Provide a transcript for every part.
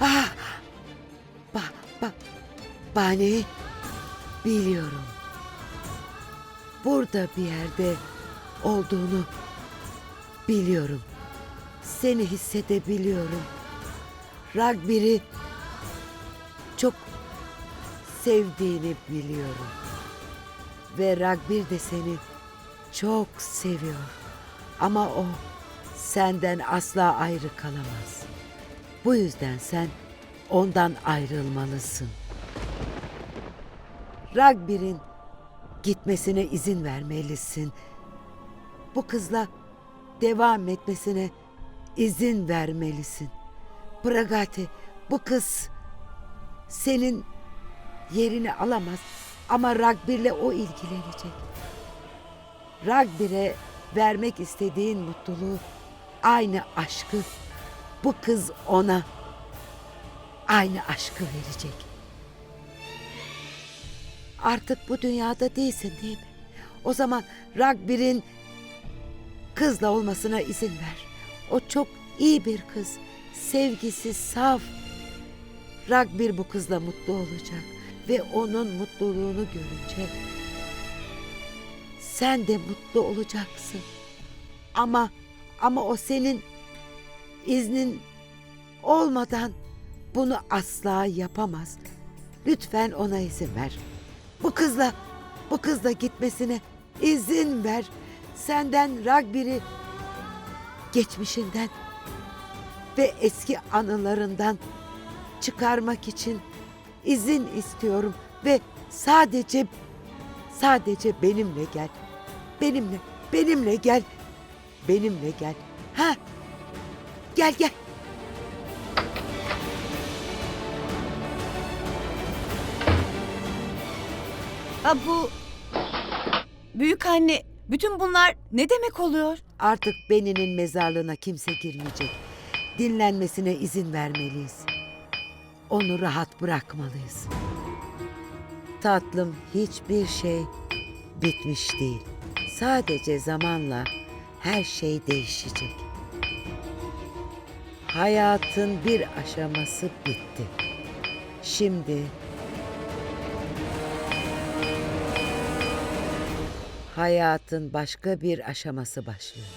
Ah! Ba, ba, Bani, biliyorum. Burada bir yerde olduğunu biliyorum. Seni hissedebiliyorum. Ragbir'i çok sevdiğini biliyorum. Ve Ragbir de seni çok seviyor. Ama o senden asla ayrı kalamaz. Bu yüzden sen ondan ayrılmalısın. Ragbir'in gitmesine izin vermelisin. Bu kızla devam etmesine izin vermelisin. Pragati, bu kız senin yerini alamaz ama Ragbir'le o ilgilenecek. Ragbir'e vermek istediğin mutluluğu, aynı aşkı bu kız ona aynı aşkı verecek. Artık bu dünyada değilsin değil mi? O zaman Ragbir'in kızla olmasına izin ver. O çok iyi bir kız. Sevgisi saf. Ragbir bu kızla mutlu olacak ve onun mutluluğunu görünce sen de mutlu olacaksın. Ama ama o senin iznin olmadan bunu asla yapamaz. Lütfen ona izin ver. Bu kızla bu kızla gitmesine izin ver. Senden Ragbir'i geçmişinden ve eski anılarından çıkarmak için izin istiyorum ve sadece sadece benimle gel. Benimle, benimle gel. Benimle gel. Ha? Gel gel. Ha bu... Büyük anne, bütün bunlar ne demek oluyor? Artık Beni'nin mezarlığına kimse girmeyecek. Dinlenmesine izin vermeliyiz. Onu rahat bırakmalıyız. Tatlım hiçbir şey bitmiş değil. Sadece zamanla her şey değişecek. Hayatın bir aşaması bitti. Şimdi hayatın başka bir aşaması başlıyor.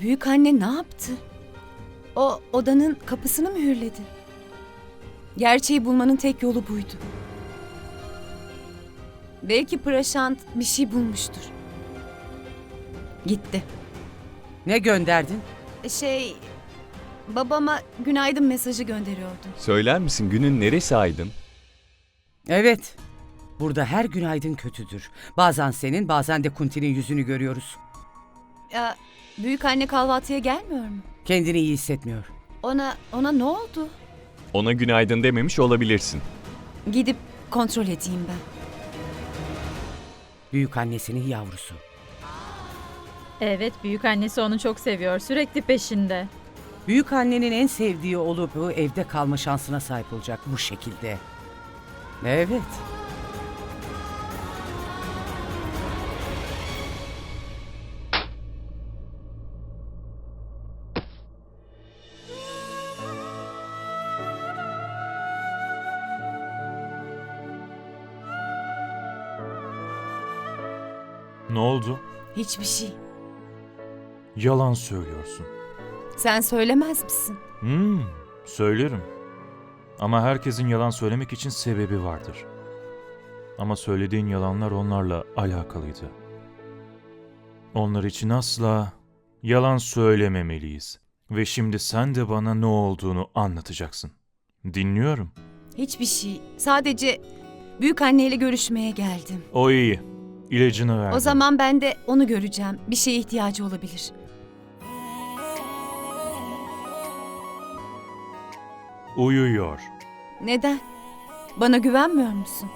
Büyük anne ne yaptı? O odanın kapısını mühürledi. Gerçeği bulmanın tek yolu buydu. Belki Praşant bir şey bulmuştur. Gitti. Ne gönderdin? Şey, babama günaydın mesajı gönderiyordu. Söyler misin günün neresi aydın? Evet. Burada her günaydın kötüdür. Bazen senin, bazen de Kunti'nin yüzünü görüyoruz. Ya, büyük anne kahvaltıya gelmiyor mu? Kendini iyi hissetmiyor. Ona ona ne oldu? Ona günaydın dememiş olabilirsin. Gidip kontrol edeyim ben. Büyük annesinin yavrusu. Evet, büyük annesi onu çok seviyor. Sürekli peşinde. Büyük annenin en sevdiği olup bu evde kalma şansına sahip olacak bu şekilde. Evet. Hiçbir şey. Yalan söylüyorsun. Sen söylemez misin? Hmm, söylerim. Ama herkesin yalan söylemek için sebebi vardır. Ama söylediğin yalanlar onlarla alakalıydı. Onlar için asla yalan söylememeliyiz. Ve şimdi sen de bana ne olduğunu anlatacaksın. Dinliyorum. Hiçbir şey. Sadece büyük anneyle görüşmeye geldim. O iyi ilacını verdim. O zaman ben de onu göreceğim. Bir şeye ihtiyacı olabilir. Uyuyor. Neden? Bana güvenmiyor musun?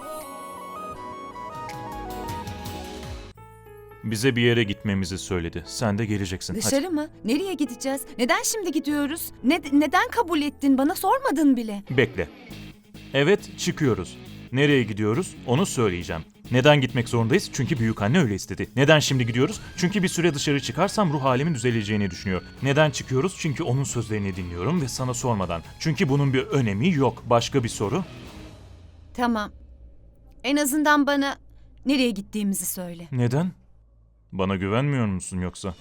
Bize bir yere gitmemizi söyledi. Sen de geleceksin. Dışarı mı? Nereye gideceğiz? Neden şimdi gidiyoruz? Ne, neden kabul ettin? Bana sormadın bile. Bekle. Evet, çıkıyoruz. Nereye gidiyoruz? Onu söyleyeceğim. Neden gitmek zorundayız? Çünkü büyük anne öyle istedi. Neden şimdi gidiyoruz? Çünkü bir süre dışarı çıkarsam ruh halimin düzeleceğini düşünüyor. Neden çıkıyoruz? Çünkü onun sözlerini dinliyorum ve sana sormadan. Çünkü bunun bir önemi yok. Başka bir soru? Tamam. En azından bana nereye gittiğimizi söyle. Neden? Bana güvenmiyor musun yoksa?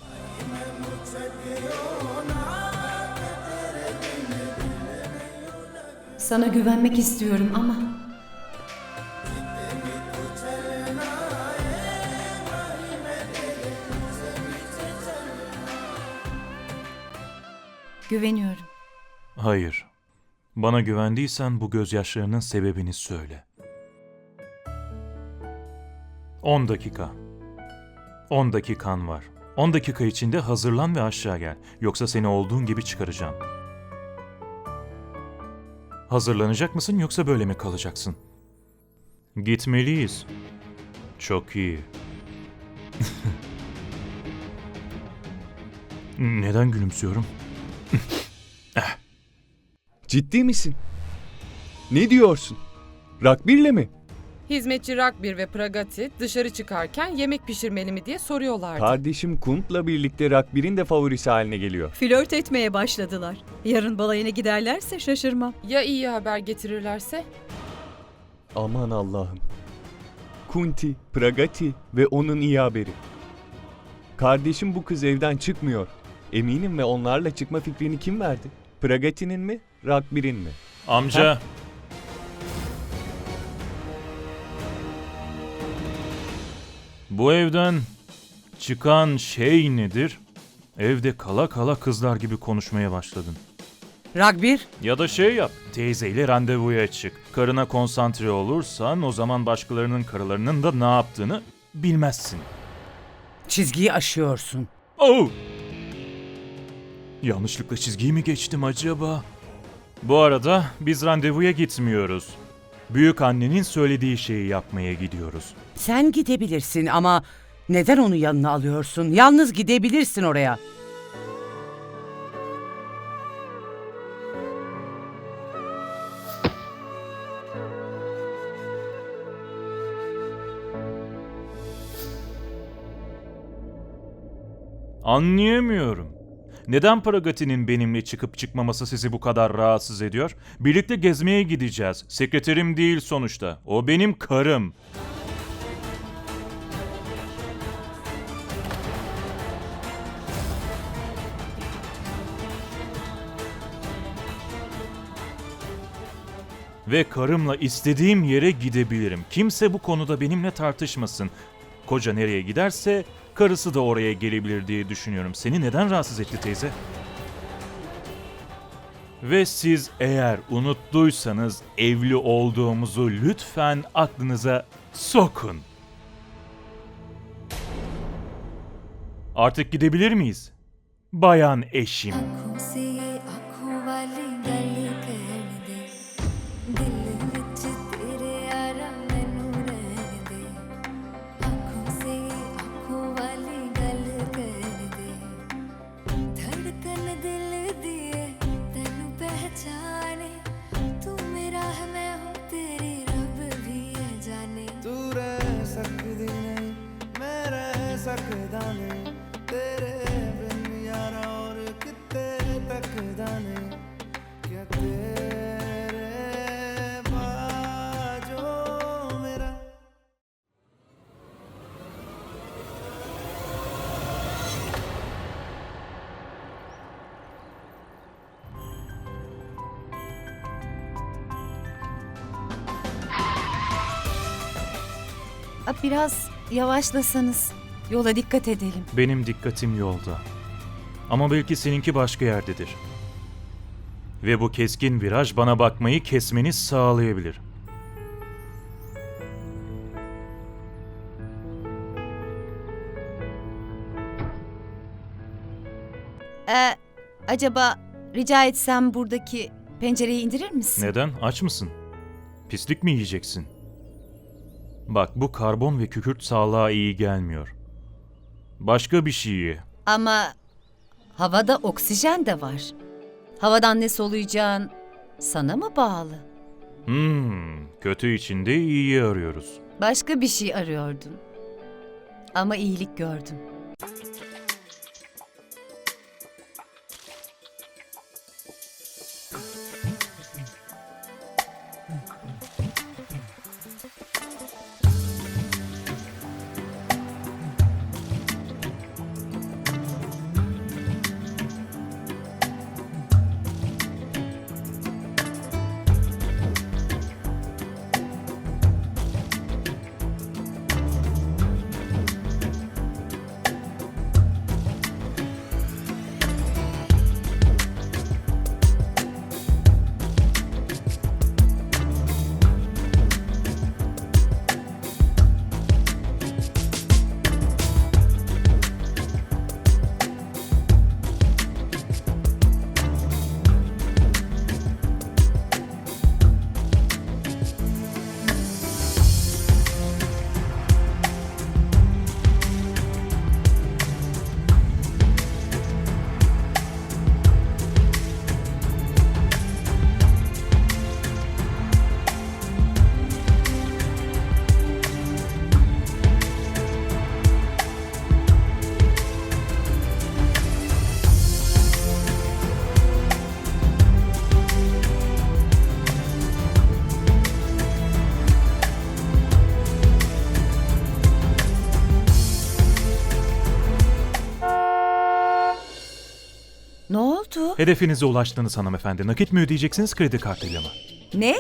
Sana güvenmek istiyorum ama... Güveniyorum. Hayır. Bana güvendiysen bu gözyaşlarının sebebini söyle. 10 dakika. 10 dakikan var. 10 dakika içinde hazırlan ve aşağı gel. Yoksa seni olduğun gibi çıkaracağım. Hazırlanacak mısın yoksa böyle mi kalacaksın? Gitmeliyiz. Çok iyi. Neden gülümsüyorum? Ciddi misin? Ne diyorsun? Rakbirle mi? Hizmetçi Rakbir ve Pragati dışarı çıkarken yemek pişirmeli mi diye soruyorlardı. Kardeşim Kunt'la birlikte Rakbir'in de favorisi haline geliyor. Flört etmeye başladılar. Yarın balayına giderlerse şaşırmam. ya iyi haber getirirlerse? Aman Allah'ım. Kunti, Pragati ve onun iyi haberi. Kardeşim bu kız evden çıkmıyor. Eminim ve onlarla çıkma fikrini kim verdi? Pragati'nin mi, Rakbir'in mi? Amca. Bu evden çıkan şey nedir? Evde kala kala kızlar gibi konuşmaya başladın. Ragbir, Ya da şey yap, teyzeyle randevuya çık. Karına konsantre olursan o zaman başkalarının karılarının da ne yaptığını bilmezsin. çizgiyi aşıyorsun. Oh! Yanlışlıkla çizgiyi mi geçtim acaba? Bu arada biz randevuya gitmiyoruz. Büyük annenin söylediği şeyi yapmaya gidiyoruz. Sen gidebilirsin ama neden onu yanına alıyorsun? Yalnız gidebilirsin oraya. Anlayamıyorum. Neden Pragati'nin benimle çıkıp çıkmaması sizi bu kadar rahatsız ediyor? Birlikte gezmeye gideceğiz. Sekreterim değil sonuçta. O benim karım. Ve karımla istediğim yere gidebilirim. Kimse bu konuda benimle tartışmasın. Koca nereye giderse karısı da oraya gelebilir diye düşünüyorum. Seni neden rahatsız etti teyze? Ve siz eğer unuttuysanız evli olduğumuzu lütfen aklınıza sokun. Artık gidebilir miyiz? Bayan eşim. Biraz yavaşlasanız. Yola dikkat edelim. Benim dikkatim yolda. Ama belki seninki başka yerdedir. Ve bu keskin viraj bana bakmayı kesmeni sağlayabilir. Ee, acaba rica etsem buradaki Pencereyi indirir misin? Neden? Aç mısın? Pislik mi yiyeceksin? Bak bu karbon ve kükürt sağlığa iyi gelmiyor. Başka bir şey ye. Ama havada oksijen de var. Havadan ne soluyacağın sana mı bağlı? Hmm, kötü içinde iyiyi arıyoruz. Başka bir şey arıyordum. Ama iyilik gördüm. Hedefinize ulaştınız hanımefendi. Nakit mi ödeyeceksiniz kredi kartıyla mı? Ne?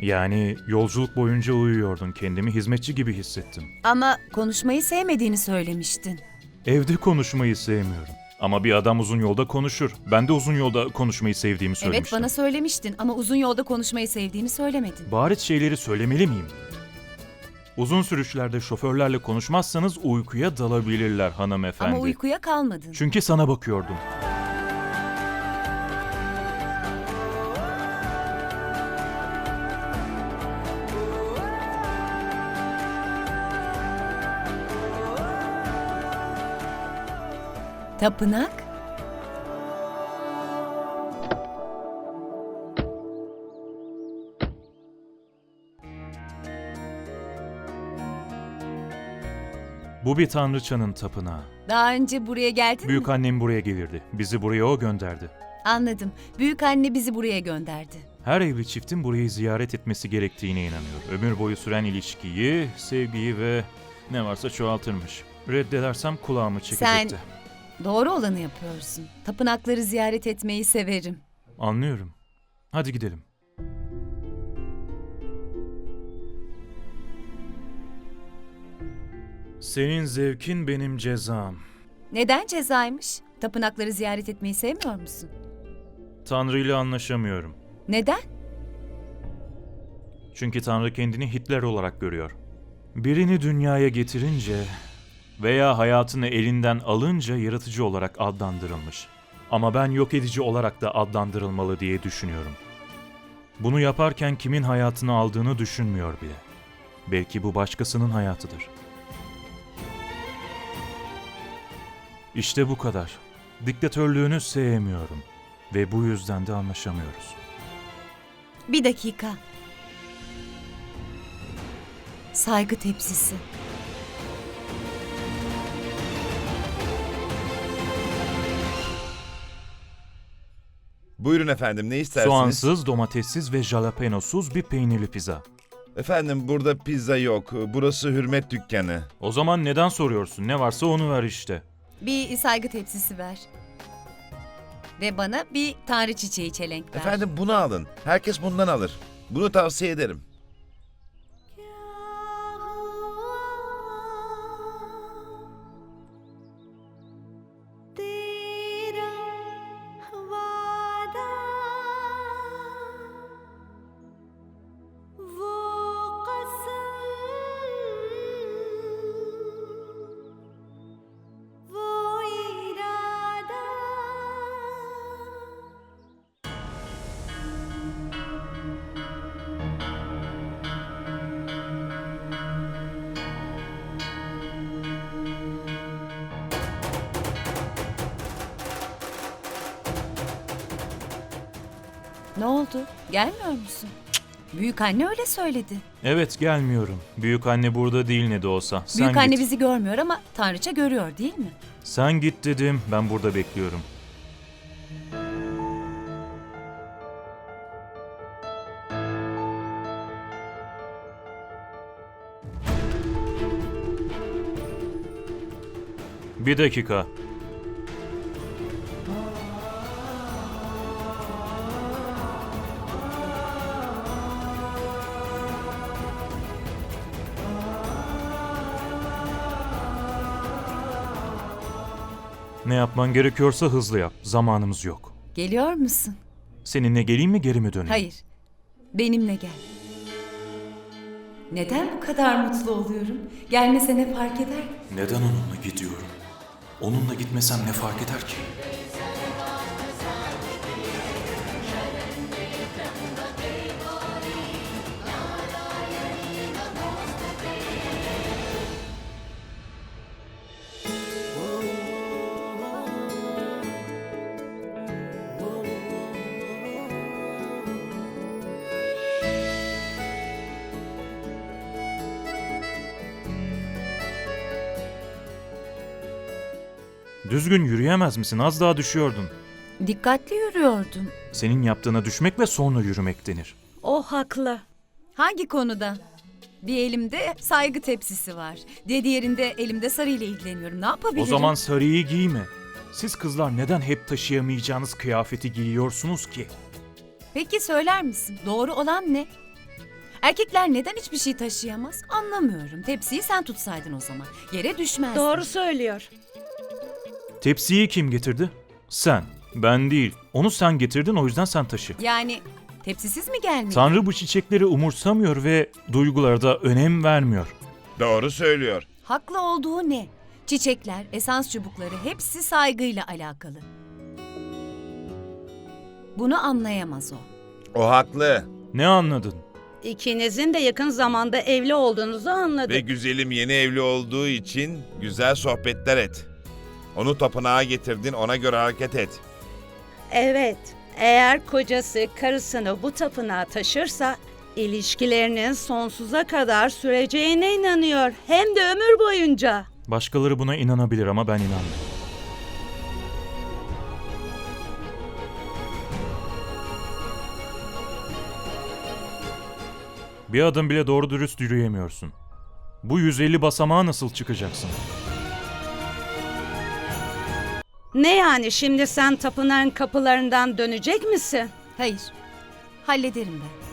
Yani yolculuk boyunca uyuyordun. Kendimi hizmetçi gibi hissettim. Ama konuşmayı sevmediğini söylemiştin. Evde konuşmayı sevmiyorum. Ama bir adam uzun yolda konuşur. Ben de uzun yolda konuşmayı sevdiğimi Evet söylemiştim. bana söylemiştin ama uzun yolda konuşmayı sevdiğini söylemedin. Bariz şeyleri söylemeli miyim? Uzun sürüşlerde şoförlerle konuşmazsanız uykuya dalabilirler hanımefendi. Ama uykuya kalmadın. Çünkü sana bakıyordum. Tapınak? Bu bir tanrıçanın tapınağı. Daha önce buraya geldin Büyük mi? annem buraya gelirdi. Bizi buraya o gönderdi. Anladım. Büyük anne bizi buraya gönderdi. Her evli çiftin burayı ziyaret etmesi gerektiğine inanıyor. Ömür boyu süren ilişkiyi, sevgiyi ve ne varsa çoğaltırmış. Reddedersem kulağımı çekecekti. Doğru olanı yapıyorsun. Tapınakları ziyaret etmeyi severim. Anlıyorum. Hadi gidelim. Senin zevkin benim cezam. Neden cezaymış? Tapınakları ziyaret etmeyi sevmiyor musun? Tanrı ile anlaşamıyorum. Neden? Çünkü Tanrı kendini Hitler olarak görüyor. Birini dünyaya getirince veya hayatını elinden alınca yaratıcı olarak adlandırılmış. Ama ben yok edici olarak da adlandırılmalı diye düşünüyorum. Bunu yaparken kimin hayatını aldığını düşünmüyor bile. Belki bu başkasının hayatıdır. İşte bu kadar. Diktatörlüğünü sevmiyorum ve bu yüzden de anlaşamıyoruz. Bir dakika. Saygı tepsisi. Buyurun efendim ne istersiniz? Soğansız, domatessiz ve jalapenosuz bir peynirli pizza. Efendim burada pizza yok. Burası hürmet dükkanı. O zaman neden soruyorsun? Ne varsa onu ver işte. Bir saygı tepsisi ver. Ve bana bir tanrı çiçeği çelenk ver. Efendim bunu alın. Herkes bundan alır. Bunu tavsiye ederim. Ne oldu? Gelmiyor musun? Büyük anne öyle söyledi. Evet gelmiyorum. Büyük anne burada değil ne de olsa. Sen Büyük anne git. bizi görmüyor ama Tanrıça görüyor değil mi? Sen git dedim. Ben burada bekliyorum. Bir dakika. Ne yapman gerekiyorsa hızlı yap. Zamanımız yok. Geliyor musun? Seninle geleyim mi geri mi döneyim? Hayır. Benimle gel. Neden bu kadar mutlu oluyorum? Gelmese ne fark eder? Neden onunla gidiyorum? Onunla gitmesem ne fark eder ki? Düzgün yürüyemez misin? Az daha düşüyordun. Dikkatli yürüyordum. Senin yaptığına düşmek ve sonra yürümek denir. O haklı. Hangi konuda? Bir elimde saygı tepsisi var. De diğerinde elimde sarı ile ilgileniyorum. Ne yapabilirim? O zaman sarıyı giyme. Siz kızlar neden hep taşıyamayacağınız kıyafeti giyiyorsunuz ki? Peki söyler misin? Doğru olan ne? Erkekler neden hiçbir şey taşıyamaz? Anlamıyorum. Tepsiyi sen tutsaydın o zaman. Yere düşmez. Doğru söylüyor. Tepsiyi kim getirdi? Sen. Ben değil. Onu sen getirdin o yüzden sen taşı. Yani tepsisiz mi gelmedi? Tanrı bu çiçekleri umursamıyor ve duygulara da önem vermiyor. Doğru söylüyor. Haklı olduğu ne? Çiçekler, esans çubukları hepsi saygıyla alakalı. Bunu anlayamaz o. O haklı. Ne anladın? İkinizin de yakın zamanda evli olduğunuzu anladık. Ve güzelim yeni evli olduğu için güzel sohbetler et. Onu tapınağa getirdin ona göre hareket et. Evet, eğer kocası karısını bu tapınağa taşırsa ilişkilerinin sonsuza kadar süreceğine inanıyor. Hem de ömür boyunca. Başkaları buna inanabilir ama ben inanmıyorum. Bir adım bile doğru dürüst yürüyemiyorsun. Bu 150 basamağa nasıl çıkacaksın? Ne yani şimdi sen tapınağın kapılarından dönecek misin? Hayır. Hallederim ben.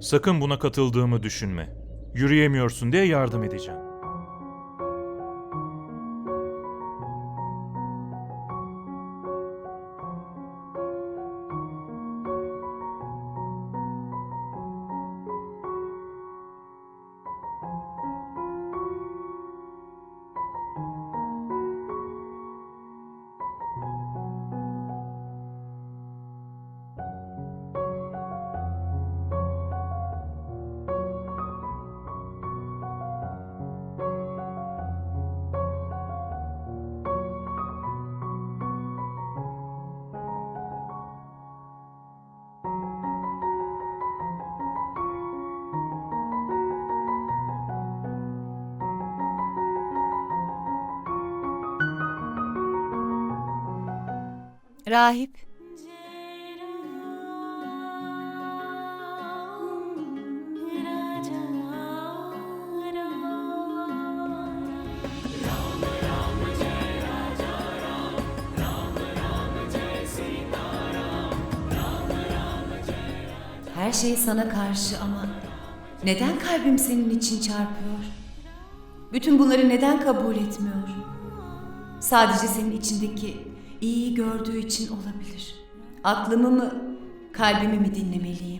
Sakın buna katıldığımı düşünme. Yürüyemiyorsun diye yardım edeceğim. Rahip. Her şey sana karşı ama neden kalbim senin için çarpıyor? Bütün bunları neden kabul etmiyor? Sadece senin içindeki iyi gördüğü için olabilir. Aklımı mı, kalbimi mi dinlemeliyim?